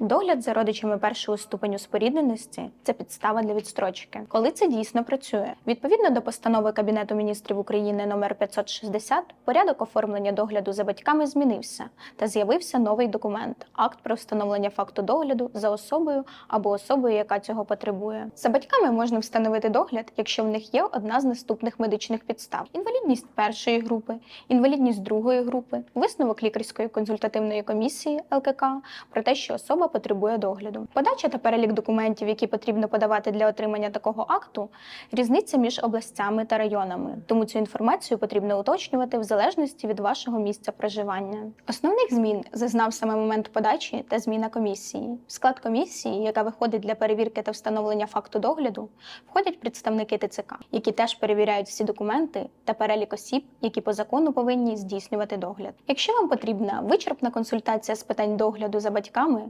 Догляд за родичами першого ступеню спорідненості це підстава для відстрочки. Коли це дійсно працює, відповідно до постанови Кабінету міністрів України номер 560, порядок оформлення догляду за батьками змінився та з'явився новий документ акт про встановлення факту догляду за особою або особою, яка цього потребує. За батьками можна встановити догляд, якщо в них є одна з наступних медичних підстав: інвалідність першої групи, інвалідність другої групи, висновок лікарської консультативної комісії ЛКК про те, що особа потребує догляду. Подача та перелік документів, які потрібно подавати для отримання такого акту, різниця між областями та районами. Тому цю інформацію потрібно уточнювати в залежності від вашого місця проживання. Основних змін зазнав саме момент подачі та зміна комісії. В склад комісії, яка виходить для перевірки та встановлення факту догляду, входять представники ТЦК, які теж перевіряють всі документи та перелік осіб, які по закону повинні здійснювати догляд. Якщо вам потрібна вичерпна консультація з питань догляду за батьками,